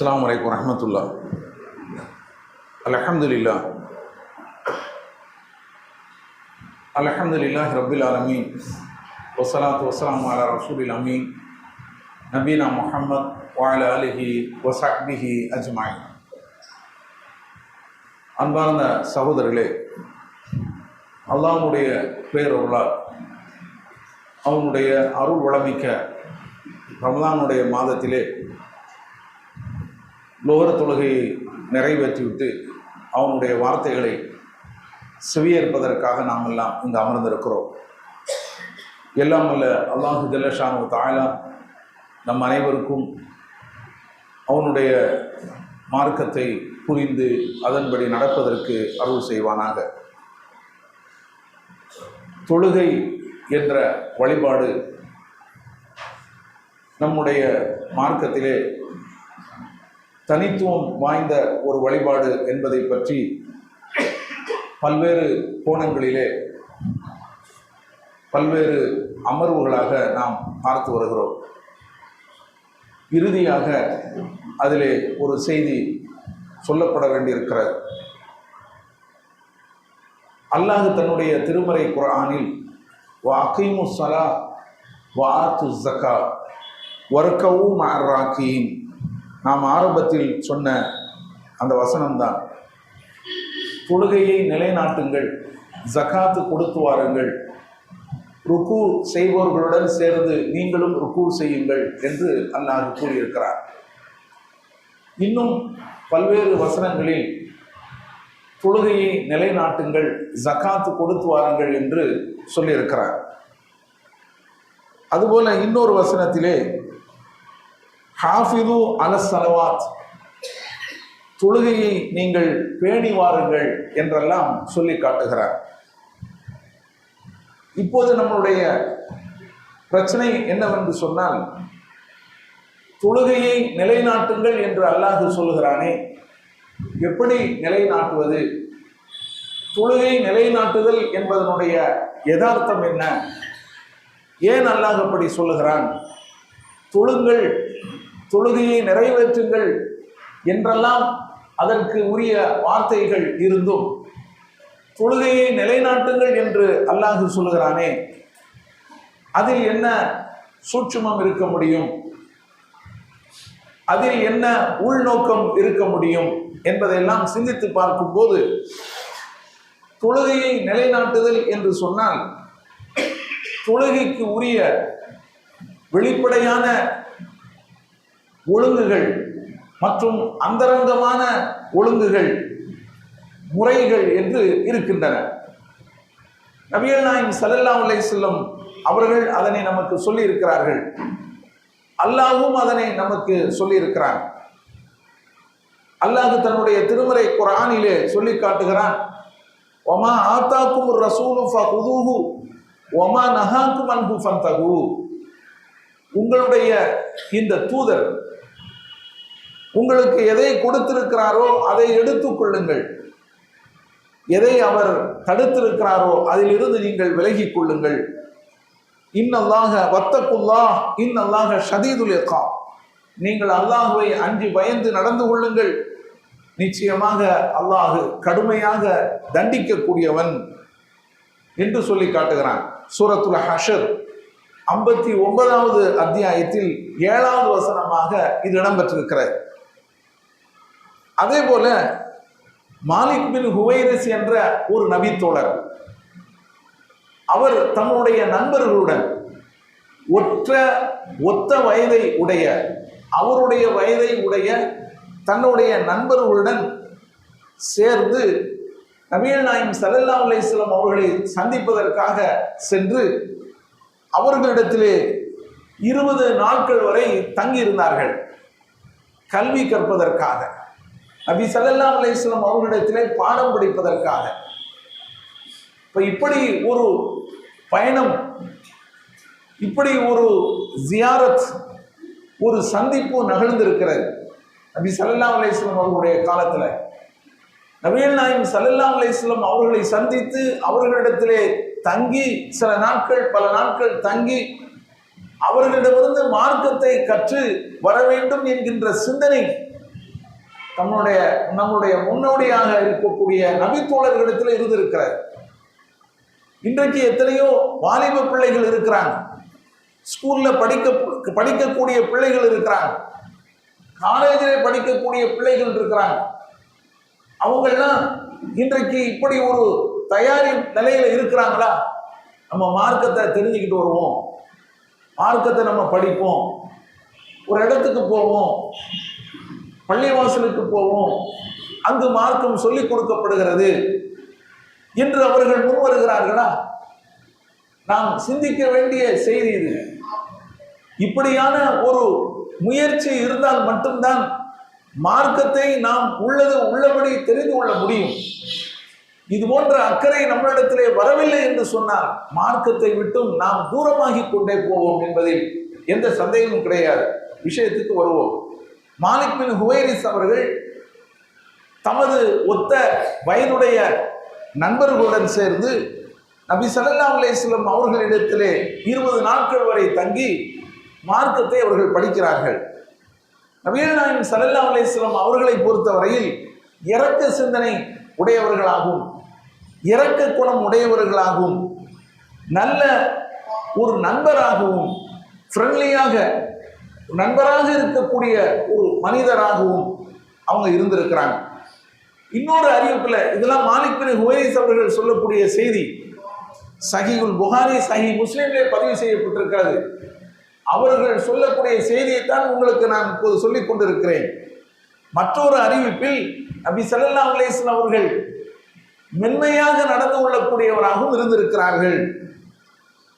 அஸ்லாம் வலைக்கம் வரஹ்மத்துல்லா அலஹம்துல்லா அல்ஹம்துலில்லாஹி ரப்பில் ஆலமீன். வஸ்ஸலாத்து வஸ்ஸலாமு அலா ரசூலில் அமீன். நபீனா முஹம்மத் வஅலா அலிஹி வஸஹ்பிஹி அஜ்மாய் அன்பார்ந்த சகோதரர்களே அல்லாவுடைய பேரொருளால் அவனுடைய அருள் வளமிக்க ரமலானுடைய மாதத்திலே லோகர தொழுகையை நிறைவேற்றிவிட்டு அவனுடைய வார்த்தைகளை செவியேற்பதற்காக நாம் எல்லாம் இங்கு அமர்ந்திருக்கிறோம். எல்லாம் அல்ல அல்லாஹு ஜல்லஷானு தாயலா நம் அனைவருக்கும் அவனுடைய மார்க்கத்தை புரிந்து அதன்படி நடப்பதற்கு அருள் செய்வானாக. தொழுகை என்ற வழிபாடு நம்முடைய மார்க்கத்திலே தனித்துவம் வாய்ந்த ஒரு வழிபாடு என்பதை பற்றி பல்வேறு கோணங்களிலே பல்வேறு அமர்வுகளாக நாம் பார்த்து வருகிறோம். இறுதியாக அதிலே ஒரு செய்தி சொல்லப்பட வேண்டியிருக்கிறது. அல்லாஹ் தன்னுடைய திருமறை குரானில் வா அகைமு சலா வா ஜக்கா வர்க்கவும் ராக்கீன் நாம் ஆரம்பத்தில் சொன்ன அந்த வசனம்தான். தொழுகையை நிலைநாட்டுங்கள் ஜகாத்து கொடுத்து வாருங்கள் ருக்கு செய்பவர்களுடன் சேர்ந்து நீங்களும் ருக்கு செய்யுங்கள் என்று அல்லாஹ் கூறியிருக்கிறார். இன்னும் பல்வேறு வசனங்களில் தொழுகையை நிலைநாட்டுங்கள் ஜகாத்து கொடுத்து வாருங்கள் என்று சொல்லியிருக்கிறார். அதுபோல இன்னொரு வசனத்திலே ஹாஃபிது அலசலவாத் தொழுகையை நீங்கள் பேணி வாருங்கள் என்றெல்லாம் சொல்லி காட்டுகிறார். இப்போது நம்மளுடைய பிரச்சனை என்னவென்று சொன்னால் தொழுகையை நிலைநாட்டுங்கள் என்று அல்லாஹு சொல்லுகிறானே எப்படி நிலைநாட்டுவது? தொழுகை நிலைநாட்டுதல் என்பதனுடைய யதார்த்தம் என்ன? ஏன் அல்லாஹ் அப்படி சொல்லுகிறான்? தொழுங்கள் தொழுகையை நிறைவேற்றுங்கள் என்றெல்லாம் அதற்கு உரிய வார்த்தைகள் இருந்தும் தொழுகையை நிலைநாட்டுங்கள் என்று அல்லாஹு சொல்லுகிறானே அதில் என்ன சூட்சுமம் இருக்க முடியும்? அதில் என்ன உள்நோக்கம் இருக்க முடியும் என்பதையெல்லாம் சிந்தித்து பார்க்கும்போது தொழுகையை நிலைநாட்டுதல் என்று சொன்னால் தொழுகைக்கு உரிய வெளிப்படையான ஒழுங்குகள் மற்றும் அந்தரங்கமான ஒழுங்குகள் முறைகள் என்று இருக்கின்றன. நபிகள் நாயம் சல்லல்லா உலை செல்லும் அவர்கள் அதனை நமக்கு சொல்லி இருக்கிறார்கள் அல்லாஹும் அதனை நமக்கு சொல்லியிருக்கிறான். அல்லாஹ் தன்னுடைய திருமறை குரானிலே சொல்லி காட்டுகிறான். ஒமா ஆத்தாக்கும் ரசூலு ஃபுதூஹு ஒமா நஹாக்கும் அன்பு ஃபந்தகு உங்களுடைய இந்த தூதர் உங்களுக்கு எதை கொடுத்திருக்கிறாரோ அதை எடுத்துக் கொள்ளுங்கள். எதை அவர் தடுத்திருக்கிறாரோ அதிலிருந்து நீங்கள் விலகிக் கொள்ளுங்கள். இன்னல்லாக வத்தக்குல்லா இன்னல்லாக ஷதீதுல் இக்கா நீங்கள் அல்லாஹுவை அஞ்சு பயந்து நடந்து கொள்ளுங்கள். நிச்சயமாக அல்லாஹு கடுமையாக தண்டிக்கக்கூடியவன் என்று சொல்லி காட்டுகிறான். சூரத்துல் ஹஷர் ஐம்பத்தி ஒன்பதாவது அத்தியாயத்தில் ஏழாவது வசனமாக இது இடம்பெற்றிருக்கிறது. அதே போல மாலிக் பின் ஹுவைரஸ் என்ற ஒரு நபித்தோழர் அவர் தன்னுடைய நண்பர்களுடன் ஒற்ற ஒத்த வயதை உடைய அவருடைய வயதை உடைய தன்னுடைய நண்பர்களுடன் சேர்ந்து நபீல் நாயம் சல்லல்லா அலிஸ்லாம் அவர்களை சந்திப்பதற்காக சென்று அவர்களிடத்திலே இருபது நாட்கள் வரை தங்கியிருந்தார்கள். கல்வி கற்பதற்காக. நபி சல்லல்லா அலையம் அவர்களிடத்திலே பாடம் படிப்பதற்காக. இப்போ இப்படி ஒரு பயணம் இப்படி ஒரு ஜியாரத் ஒரு சந்திப்பு நகழ்ந்திருக்கிறது நபி சல்லல்லா அலையம் அவர்களுடைய காலத்தில். நபீல் நாயம் சல்லல்லா அலிஸ்லாம் அவர்களை சந்தித்து அவர்களிடத்திலே தங்கி சில நாட்கள் பல நாட்கள் தங்கி அவர்களிடமிருந்து மார்க்கத்தை கற்று வர வேண்டும் என்கின்ற சிந்தனை நம்முடைய நம்முடைய முன்னோடியாக இருக்கக்கூடிய நபித்தோழர்களிடத்தில் இருந்திருக்கிறார். இன்றைக்கு எத்தனையோ வாலிப பிள்ளைகள் இருக்கிறாங்க. ஸ்கூல்ல படிக்க படிக்கக்கூடிய பிள்ளைகள் இருக்கிறாங்க. காலேஜில் படிக்கக்கூடிய பிள்ளைகள் இருக்கிறாங்க. அவங்கெல்லாம் இன்றைக்கு இப்படி ஒரு தயாரி நிலையில இருக்கிறாங்களா? நம்ம மார்க்கத்தை தெரிஞ்சுக்கிட்டு வருவோம். மார்க்கத்தை நம்ம படிப்போம். ஒரு இடத்துக்கு போவோம். பள்ளிவாசலுக்கு போவோம். அங்கு மார்க்கம் சொல்லிக் கொடுக்கப்படுகிறது. என்று அவர்கள் முன் வருகிறார்களா நாம் சிந்திக்க வேண்டிய செய்தி இது. இப்படியான ஒரு முயற்சி இருந்தால் மட்டும்தான் மார்க்கத்தை நாம் உள்ளது உள்ளபடி தெரிந்து கொள்ள முடியும். இது போன்ற அக்கறை நம்மளிடத்திலே வரவில்லை என்று சொன்னால் மார்க்கத்தை விட்டும் நாம் தூரமாகி கொண்டே போவோம் என்பதில் எந்த சந்தேகமும் கிடையாது. விஷயத்துக்கு வருவோம். மாலிக் பின் ஹுவைரிஸ் அவர்கள் தமது ஒத்த வயதுடைய நண்பர்களுடன் சேர்ந்து நபி சல்லா அலேஸ்லம் அவர்களிடத்திலே இருபது நாட்கள் வரை தங்கி மார்க்கத்தை அவர்கள் படிக்கிறார்கள். நபீல் நாயகம் சல்லா அலேஸ்லம் அவர்களை பொறுத்தவரையில் இறக்க சிந்தனை உடையவர்களாகவும் இறக்க குணம் உடையவர்களாகவும் நல்ல ஒரு நண்பராகவும் ஃப்ரெண்ட்லியாக நண்பராக இருக்கக்கூடிய ஒரு மனிதராகவும் அவங்க இருந்திருக்கிறாங்க. இன்னொரு அறிவிப்பில் இதெல்லாம் மாலிக் பின் அவர்கள் சொல்லக்கூடிய செய்தி. சஹிகுல் புகாரி சஹி முஸ்லீம்லே பதிவு செய்யப்பட்டிருக்கிறது. அவர்கள் சொல்லக்கூடிய செய்தியைத்தான் உங்களுக்கு நான் இப்போது சொல்லிக் கொண்டிருக்கிறேன். மற்றொரு அறிவிப்பில் நபி சல்லா அலைஹி அவர்கள் மென்மையாக நடந்து கொள்ளக்கூடியவராகவும் இருந்திருக்கிறார்கள்.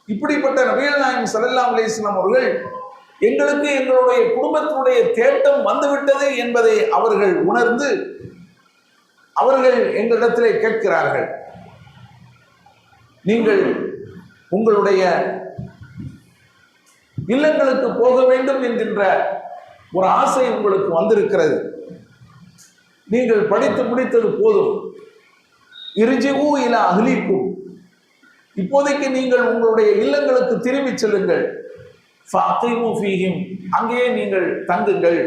இப்படிப்பட்ட நபிகள் நாயம் சல்லா அலைஹி அவர்கள் எங்களுக்கு எங்களுடைய குடும்பத்தினுடைய தேட்டம் வந்துவிட்டது என்பதை அவர்கள் உணர்ந்து அவர்கள் எங்களிடத்திலே கேட்கிறார்கள். நீங்கள் உங்களுடைய இல்லங்களுக்கு போக வேண்டும் என்கின்ற ஒரு ஆசை உங்களுக்கு வந்திருக்கிறது. நீங்கள் படித்து முடித்தது போதும். இருஜிவு இல அகலிக்கும் இப்போதைக்கு நீங்கள் உங்களுடைய இல்லங்களுக்கு திரும்பிச் செல்லுங்கள். ஃபீஹிம் அங்கேயே நீங்கள் தங்குங்கள்.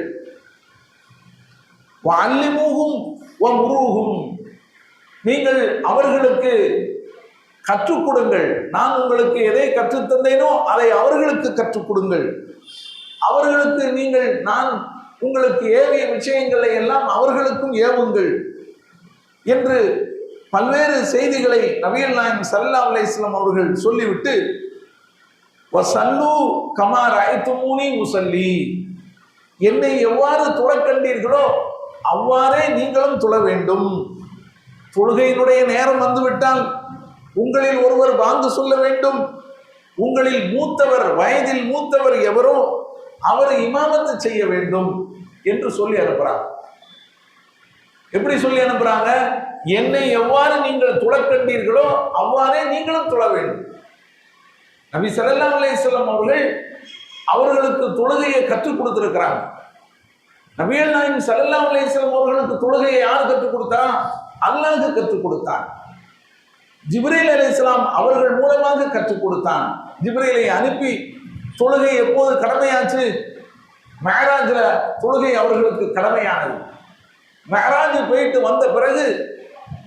வஅல்லிமுஹும் வமுருஹும் நீங்கள் அவர்களுக்கு கற்றுக் கொடுங்கள் நான் உங்களுக்கு எதை கற்றுத் தந்தேனோ அதை அவர்களுக்கு கற்றுக் கொடுங்கள் அவர்களுக்கு நீங்கள் நான் உங்களுக்கு ஏவிய விஷயங்களை எல்லாம் அவர்களுக்கும் ஏவுங்கள். என்று பல்வேறு செய்திகளை நபிகள் நாயம் சல்லா அலைஹி அவர்கள் சொல்லிவிட்டு வசல்லு கமார் ஐத்துமூனி முசல்லி. என்னை எவ்வாறு துளக்கண்டீர்களோ அவ்வாறே நீங்களும் துள வேண்டும். தொழுகையினுடைய நேரம் வந்துவிட்டால் உங்களில் ஒருவர் வாங்கு சொல்ல வேண்டும். உங்களில் மூத்தவர் வயதில் மூத்தவர் எவரோ அவர் இமாமத்து செய்ய வேண்டும் என்று சொல்லி அனுப்புறாங்க. எப்படி சொல்லி அனுப்புறாங்க? என்னை எவ்வாறு நீங்கள் துளக்கண்டீர்களோ அவ்வாறே நீங்களும் துள வேண்டும். நபி ஸல்லல்லாஹு அலையம் அவர்கள் அவர்களுக்கு தொழுகையை கற்றுக் கொடுத்துருக்கிறாங்க நபியல் நாயகம் ஸல்லல்லாஹு அலையம் அவர்களுக்கு தொழுகையை யார் கற்றுக் கொடுத்தா? அல்லாஹ் கற்றுக் கொடுத்தான். ஜிப்ரீல் இஸ்லாம் அவர்கள் மூலமாக கற்றுக் கொடுத்தான். ஜிப்ரீலை அனுப்பி தொழுகை எப்போது கடமையாச்சு? மேராஜில் தொழுகை அவர்களுக்கு கடமையானது. மேராஜ் போயிட்டு வந்த பிறகு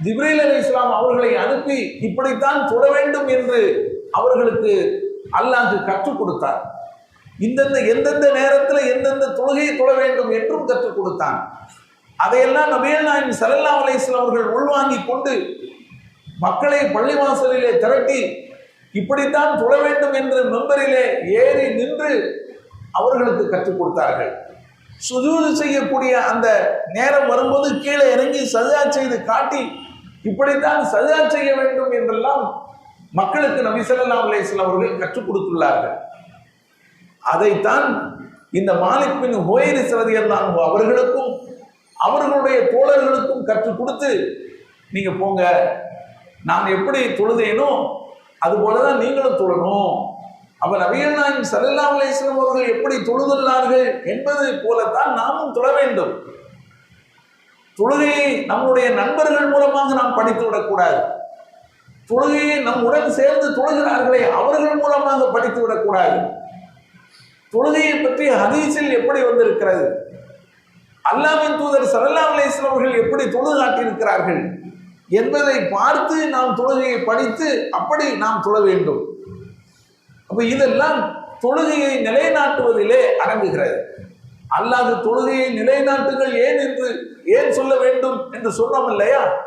ஜிப்ரீல் அலி இஸ்லாம் அவர்களை அனுப்பி இப்படித்தான் தொட வேண்டும் என்று அவர்களுக்கு அல்லாஹ் கற்றுக் கொடுத்தார். இந்தந்த எந்தெந்த நேரத்தில் எந்தெந்த தொழுகையை தொழ வேண்டும் என்றும் கற்றுக் கொடுத்தான். அதையெல்லாம் நபியல் நாயகம் ஸல்லல்லாஹு அலைஹி அவர்கள் உள்வாங்கி கொண்டு மக்களை பள்ளிவாசலிலே திரட்டி இப்படித்தான் தொழ வேண்டும் என்று மெம்பரிலே ஏறி நின்று அவர்களுக்கு கற்றுக் கொடுத்தார்கள். சுஜூது செய்யக்கூடிய அந்த நேரம் வரும்போது கீழே இறங்கி சஜா செய்து காட்டி இப்படித்தான் சஜா செய்ய வேண்டும் என்றெல்லாம் மக்களுக்கு நபி ஸல்லல்லாஹு அலைஹி அவர்கள் கற்றுக் கொடுத்துள்ளார்கள். அதைத்தான் இந்த மாலிக் பின் ஹுவைரிஸ் ரலியல்லாஹு அவர்களுக்கும் அவர்களுடைய தோழர்களுக்கும் கற்றுக் கொடுத்து நீங்க போங்க நான் எப்படி தொழுதேனோ அது போலதான் நீங்களும் தொழணும். அப்ப நபிகள் நாயகம் ஸல்லல்லாஹு அலைஹி அவர்கள் எப்படி தொழுதுள்ளார்கள் என்பது போலத்தான் நாமும் தொழ வேண்டும். தொழுகையை நம்முடைய நண்பர்கள் மூலமாக நாம் படித்து விடக்கூடாது. தொழுகையை நம்முடன் சேர்ந்து தொழுகிறார்களே அவர்கள் மூலமாக படித்து விடக்கூடாது. தொழுகையை பற்றி ஹதீஸில் எப்படி வந்திருக்கிறது? அல்லாவின் தூதர் சரல்லா அலிஸ்லாம் அவர்கள் எப்படி தொழுது காட்டியிருக்கிறார்கள்? என்பதை பார்த்து நாம் தொழுகையை படித்து அப்படி நாம் தொழ வேண்டும். அப்போ இதெல்லாம் தொழுகையை நிலைநாட்டுவதிலே அடங்குகிறது. அல்லாது தொழுகையை நிலைநாட்டுங்கள் ஏன் என்று ஏன் சொல்ல வேண்டும் என்று சொன்னோம் இல்லையா?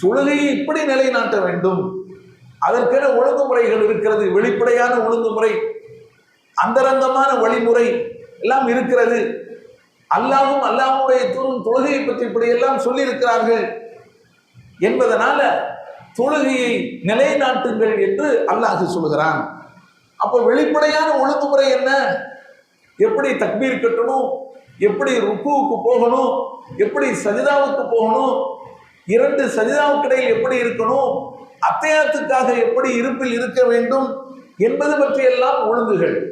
சுழுகையை இப்படி நிலைநாட்ட வேண்டும். அதற்கென ஒழுங்குமுறைகள் இருக்கிறது வெளிப்படையான ஒழுங்குமுறை அந்தரங்கமான வழிமுறை எல்லாம் இருக்கிறது. அல்லாவும் அல்லாவுடைய தூரும் தொழுகையை பற்றி இப்படி எல்லாம் சொல்லியிருக்கிறார்கள் என்பதனால தொழுகையை நிலைநாட்டுங்கள் என்று அல்லாஹ் சொல்கிறான். அப்போ வெளிப்படையான ஒழுங்குமுறை என்ன? எப்படி தக்பீர் கட்டணும்? எப்படி ருக்குவுக்கு போகணும்? எப்படி சஜிதாவுக்கு போகணும்? இரண்டு சஜிதாவுக்கிடையில் எப்படி இருக்கணும்? அத்தையாத்துக்காக எப்படி இருப்பில் இருக்க வேண்டும்? என்பது பற்றியெல்லாம் ஒழுங்குகள்.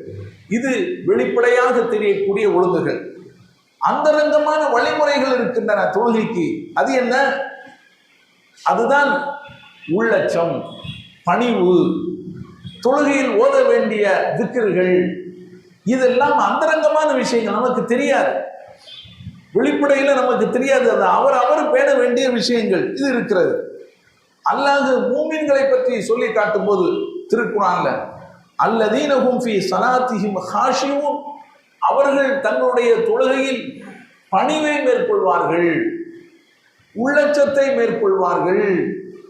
இது வெளிப்படையாக தெரியக்கூடிய ஒழுங்குகள். அந்தரங்கமான வழிமுறைகள் இருக்கின்றன தொழுகைக்கு. அது என்ன? அதுதான் உள்ளச்சம் பணிவு. தொழுகையில் ஓத வேண்டிய திக்கர்கள். இதெல்லாம் அந்தரங்கமான விஷயங்கள். நமக்கு தெரியாது. வெளிப்படையில் நமக்கு தெரியாது. அது அவர் அவர் பேண வேண்டிய விஷயங்கள் இது இருக்கிறது. அல்லாஹ் மூமின்களை பற்றி சொல்லி காட்டும் போது திருக்குறான்ல அல்லதீனகும் ஃபி சலாத்திஹிம் ஹாஷியும் அவர்கள் தங்களுடைய தொழுகையில் பணிவை மேற்கொள்வார்கள் உள்ளச்சத்தை மேற்கொள்வார்கள்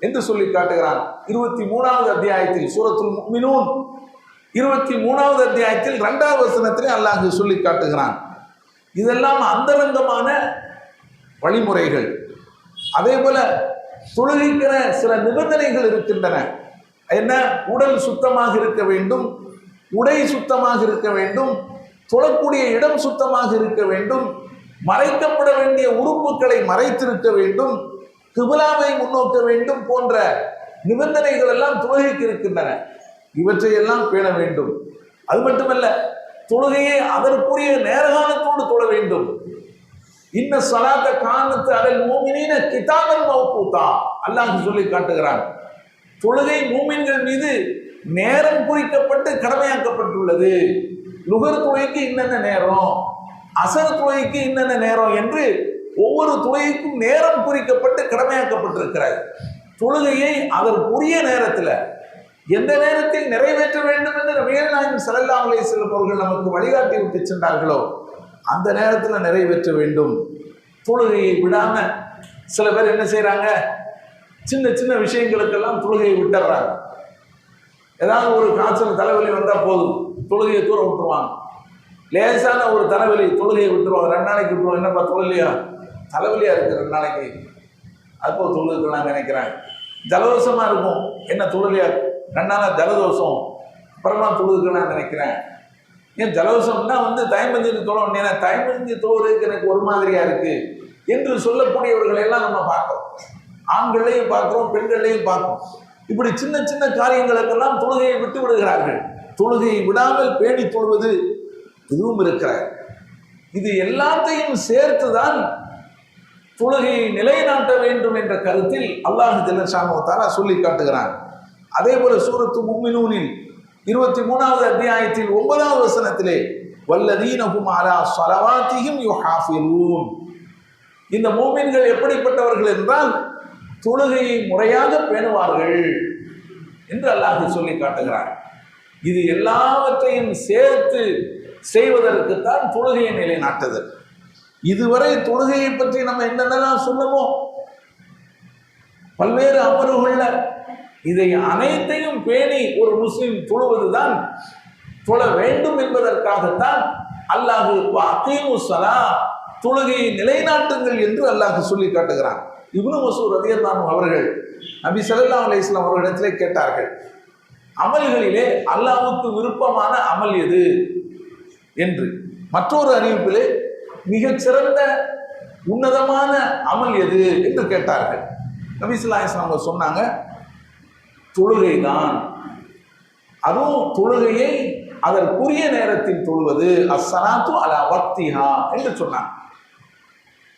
என்று சொல்லி காட்டுகிறான். இருபத்தி மூணாவது அத்தியாயத்தில் சூரத்துல் மினூன் இருபத்தி மூணாவது அத்தியாயத்தில் இரண்டாவது வசனத்திலே அல்லாஹ் சொல்லி காட்டுகிறான். இதெல்லாம் அந்தரங்கமான வழிமுறைகள். அதே போல தொழுகைக்கிற சில நிபந்தனைகள் இருக்கின்றன. என்ன? உடல் சுத்தமாக இருக்க வேண்டும். உடை சுத்தமாக இருக்க வேண்டும். தொழக்கூடிய இடம் சுத்தமாக இருக்க வேண்டும். மறைக்கப்பட வேண்டிய உறுப்புகளை மறைத்திருக்க வேண்டும். கிபிலாவை முன்னோக்க வேண்டும் போன்ற நிபந்தனைகள் எல்லாம் தொழுகைக்கு இருக்கின்றன. இவற்றையெல்லாம் பேண வேண்டும். அது மட்டுமல்ல தொழுகையை அதற்குரிய நேரகாலத்தோடு தொழ வேண்டும். இன்ன சலாத்த காரணத்து அதில் மூமினின கிதாபன் மௌகூத்தா. அல்லாஹ் சொல்லி காட்டுகிறான். தொழுகை மூமின்கள் மீது நேரம் குறிக்கப்பட்டு கடமையாக்கப்பட்டுள்ளது. நுகர் துறைக்கு இன்னென்ன நேரம்? அசர் துறைக்கு இன்னென்ன நேரம் என்று ஒவ்வொரு துறைக்கும் நேரம் குறிக்கப்பட்டு கடமையாக்கப்பட்டிருக்கிறது தொழுகையை அதற்குரிய நேரத்தில் எந்த நேரத்தில் நிறைவேற்ற வேண்டும் என்று நபிகள் நாயகம் ஸல்லல்லாஹு அலைஹி அவர்கள் நமக்கு வழிகாட்டி விட்டு சென்றார்களோ அந்த நேரத்தில் நிறைவேற்ற வேண்டும். தொழுகையை விடாம சில பேர் என்ன செய்கிறாங்க சின்ன சின்ன விஷயங்களுக்கெல்லாம் தொழுகையை விட்டுறாங்க. ஏதாவது ஒரு காய்ச்சல் தலைவலி வந்தால் போதும். தொழுகையை தூரம் விட்டுருவாங்க. லேசான ஒரு தலைவலி தொழுகையை விட்டுருவாங்க. ரெண்டு நாளைக்கு விட்டுருவோம் என்னப்பா தொழிலையா தலைவலியாக இருக்குது ரெண்டு நாளைக்கு. அப்போ தொழுதுக்கு நான் நினைக்கிறேன். ஜலதோஷமாக இருக்கும். என்ன தொழுலையா ரெண்டு நாளாக ஜலதோஷம். அப்புறமா தொழுதுக்கு நான் நினைக்கிறேன். ஏன் ஜலதோஷம்னா வந்து தயம்பஞ்சு தொழ ஒன்று தயம்பஞ்சு தோலுக்கு எனக்கு ஒரு மாதிரியாக இருக்குது என்று சொல்லக்கூடியவர்களை எல்லாம் நம்ம பார்க்கிறோம். ஆண்களையும் பார்க்கிறோம் பெண்களையும் பார்க்கிறோம். இப்படி சின்ன சின்ன காரியங்களுக்கெல்லாம் தொழுகையை விட்டு விடுகிறார்கள். தொழுகையை விடாமல் பேணி தொழுவது இதுவும் இருக்கிறார். இது எல்லாத்தையும் சேர்த்துதான் தொழுகையை நிலைநாட்ட வேண்டும் என்ற கருத்தில் அல்லாஹ் ஜல்லஷானோத்தாரா சொல்லி காட்டுகிறான். அதே போல சூரத்து மும்மினூனில் இருபத்தி மூணாவது அத்தியாயத்தில் ஒன்பதாவது வசனத்திலே வல்லதீனகும் அலா சலவாத்தியும் யுஹாஃபிலூன். இந்த மூமின்கள் எப்படிப்பட்டவர்கள் என்றால் தொழுகையை முறையாக பேணுவார்கள் என்று அல்லாஹ் சொல்லி காட்டுகிறார் இது எல்லாவற்றையும் சேர்த்து செய்வதற்குத்தான் தொழுகையை நிலைநாட்டுதல். இதுவரை தொழுகையை பற்றி நம்ம என்னென்னலாம் சொன்னமோ பல்வேறு அமர்வுகளில் இதை அனைத்தையும் பேணி ஒரு முஸ்லீம் தொழுவதுதான் தொழ வேண்டும் என்பதற்காகத்தான் அல்லாஹு அக்கீமு சலா தொழுகையை நிலைநாட்டுங்கள் என்று அல்லாஹ் சொல்லி காட்டுகிறான். இப்னு மசூர் ரதியல்லானு அவர்கள் நபி ஸல்லல்லாஹு அலைஹி அவர்களிடத்திலே கேட்டார்கள் அமல்களிலே அல்லாஹுக்கு விருப்பமான அமல் எது? என்று. மற்றொரு அறிவிப்பிலே மிகச்சிறந்த உன்னதமான அமல் எது? என்று கேட்டார்கள். நபி ஸல்லல்லாஹு இஸ்லாம் அவங்க சொன்னாங்க தொழுகை தான் அதுவும் தொழுகையை அதற்குரிய நேரத்தில் தொழுவது அசனாத்து அலா வக்திஹா என்று சொன்னாங்க.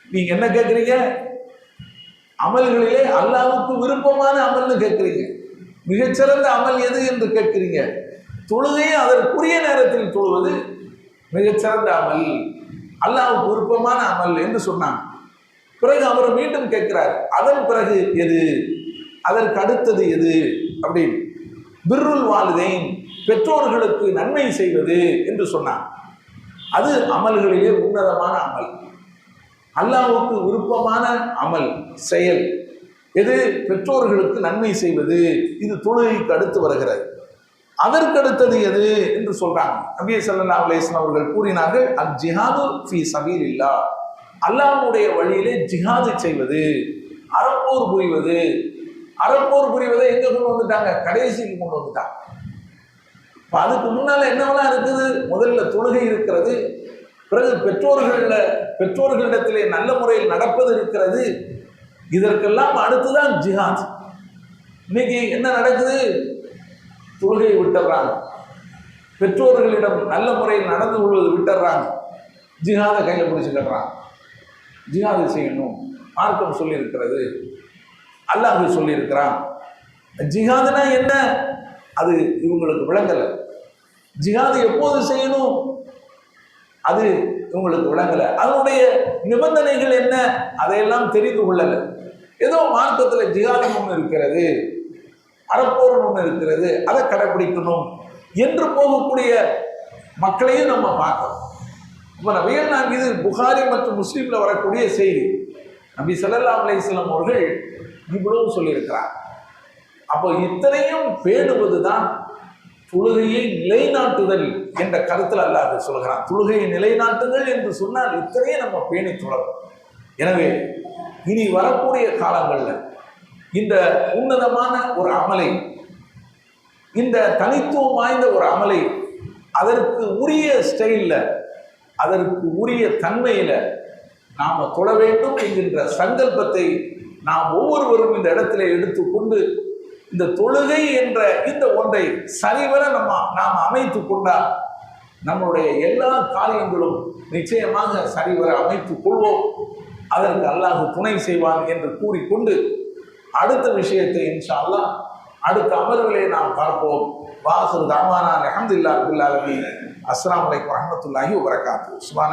நீங்க என்ன கேட்குறீங்க அமல்களிலே அல்லாவுக்கு விருப்பமான அமல்னு கேட்குறீங்க மிகச்சிறந்த அமல் எது என்று கேட்குறீங்க தொழுகையை அதற்குரிய நேரத்தில் தொழுவது மிகச்சிறந்த அமல் அல்லாவுக்கு விருப்பமான அமல் என்று சொன்னாங்க. பிறகு அவர் மீண்டும் கேட்கிறார் அதன் பிறகு எது? அதற்கு அடுத்தது எது? அப்படின்னு. பிர்ருல் வாலிதைன் பெற்றோர்களுக்கு நன்மை செய்வது என்று சொன்னான். அது அமல்களிலே உன்னதமான அமல். அல்லாவுக்கு விருப்பமான அமல் செயல். எது? பெற்றோர்களுக்கு நன்மை செய்வது. இது தொழுகைக்கு அடுத்து வருகிறது. அதற்கடுத்தது எது? என்று சொல்றாங்க. நபிய சல்லா அலிஸ்லாம் அவர்கள் கூறினார்கள் அல் ஜிஹாது ஃபி சபீல் இல்லா அல்லாவுடைய வழியிலே ஜிஹாது செய்வது அறப்போர் புரிவது அறப்போர் புரிவதை எங்க கொண்டு வந்துட்டாங்க? கடைசிக்கு கொண்டு வந்துட்டாங்க. இப்போ அதுக்கு முன்னால என்னவெல்லாம் இருக்குது? முதல்ல தொழுகை இருக்கிறது பிறகு பெற்றோர்களில் பெற்றோர்களிடத்திலே நல்ல முறையில் நடப்பது இருக்கிறது. இதற்கெல்லாம் அடுத்துதான் ஜிஹாத். இன்னைக்கு என்ன நடக்குது? தொழுகையை விட்டுறாங்க. பெற்றோர்களிடம் நல்ல முறையில் நடந்து கொள்வது விட்டுறாங்க. ஜிஹாதை கையில் பிடிச்சிக்கிடுறாங்க ஜிஹாதை செய்யணும். மார்க்கம் சொல்லியிருக்கிறது. அல்லாஹ் சொல்லியிருக்கிறான். ஜிஹாதுனா என்ன? அது இவங்களுக்கு விளங்கலை. ஜிஹாது எப்போது செய்யணும்? அது இவங்களுக்கு விளங்கலை. அதனுடைய நிபந்தனைகள் என்ன? அதையெல்லாம் தெரிந்து கொள்ளலை. ஏதோ மார்க்கத்தில் ஜிஹாது ஒன்று இருக்கிறது அறப்போர் ஒன்று இருக்கிறது அதை கடைபிடிக்கணும் என்று போகக்கூடிய மக்களையும் நம்ம பார்க்கணும். இப்போ நபிகள் நாம் இது புகாரி மற்றும் முஸ்லீமில் வரக்கூடிய செய்தி நபி சல்லா அலையம் அவர்கள் இவ்வளவு சொல்லியிருக்கிறார். அப்போ இத்தனையும் பேணுவது தான் தொழுகையை நிலைநாட்டுதல் என்ற கருத்தில் அல்லாது சொல்கிறான். தொழுகையை நிலைநாட்டுதல் என்று சொன்னால் இத்தனையும் நம்ம பேணி தொடரும். எனவே இனி வரக்கூடிய காலங்களில் இந்த உன்னதமான ஒரு அமலை இந்த தனித்துவம் வாய்ந்த ஒரு அமலை அதற்கு உரிய ஸ்டைலில் அதற்கு உரிய தன்மையில் நாம் தொட வேண்டும் என்கின்ற சங்கல்பத்தை நாம் ஒவ்வொருவரும் இந்த இடத்துல எடுத்துக்கொண்டு இந்த தொழுகை என்ற இந்த ஒன்றை சரிவர நம்ம நாம் அமைத்து கொண்டால் நம்மளுடைய எல்லா காரியங்களும் நிச்சயமாக சரிவர அமைத்துக் கொள்வோம். அதற்கு அல்லாஹ் துணை செய்வான் என்று கூறிக்கொண்டு அடுத்த விஷயத்தை இன்ஷா அல்லா அடுத்த அமர்வுகளை நாம் பார்ப்போம். வாசல் தாமானா அஹமதுல்லா அபுல்லாலமி அஸ்லாம் வலைக்கம் வரமத்துல்லாஹி வரகாத்து சுபான